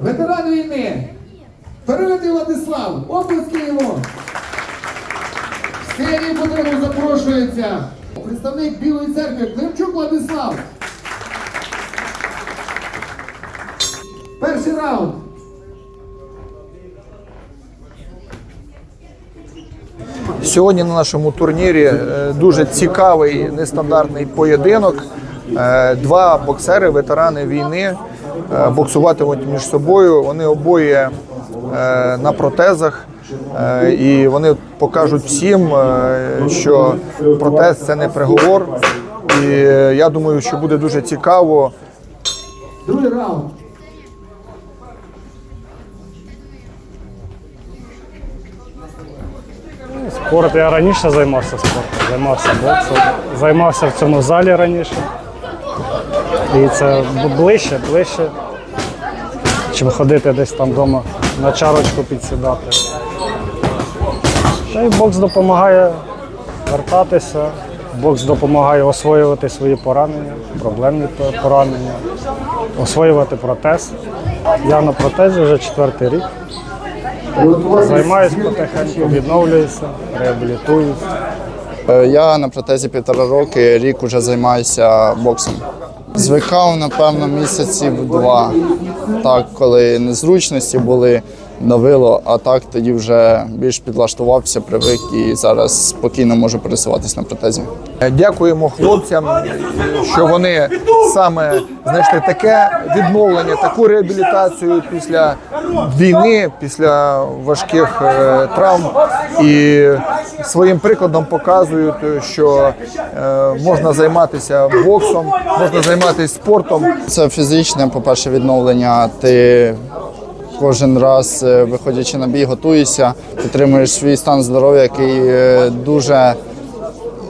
ветеран війни. Перевитий Владислав, оплески йому. В серії потребу запрошується представник Білої церкви Климчук Владислав. Перший раунд. Сьогодні на нашому турнірі е, дуже цікавий нестандартний поєдинок. Е, Два боксери, ветерани війни, боксуватимуть між собою. Вони обоє е, на протезах. Е, І вони покажуть всім, е, що протез це не приговор. І е, я думаю, що буде дуже цікаво. Другий раунд. Спорт я раніше займався спортом, займався боксом, займався в цьому залі раніше. І це ближче, ближче, чим ходити десь там вдома на чарочку підсідати. Та й бокс допомагає вертатися, бокс допомагає освоювати свої поранення, проблемні поранення, освоювати протез. Я на протезі вже четвертий рік. Займаюся потихеньку, відновлююся, реабілітуюся. Е, Я на протезі півтора роки, рік уже займаюся боксом. Звикав, напевно, місяців два. Так, коли незручності були, давило, а так тоді вже більш підлаштувався, привик і зараз спокійно можу пересуватись на протезі. Дякуємо хлопцям, що вони саме знайшли таке відновлення, таку реабілітацію після війни, після важких е, травм і своїм прикладом показують, що е, можна займатися боксом, можна займатися спортом. Це фізичне, по-перше, відновлення. Ти кожен раз, е, виходячи на бій, готуєшся, підтримуєш свій стан здоров'я, який е, дуже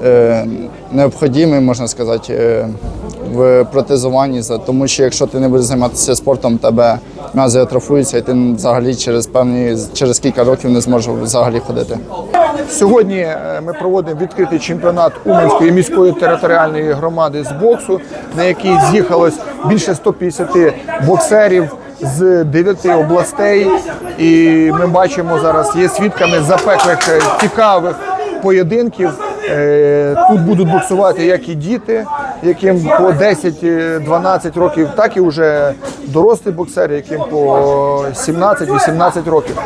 е, необхідний, можна сказати, в протезуванні. Тому що якщо ти не будеш займатися спортом, тебе м'язи атрофуються, і ти взагалі через певні через кілька років не зможеш взагалі ходити. Сьогодні ми проводимо відкритий чемпіонат Уманської міської територіальної громади з боксу, на який з'їхалось більше 150 боксерів з дев'яти областей, і ми бачимо зараз є свідками запеклих е, цікавих поєдинків. Е, тут будуть боксувати як і діти, яким по 10-12 е, років, так і вже дорослі боксери, яким по 17-18 років.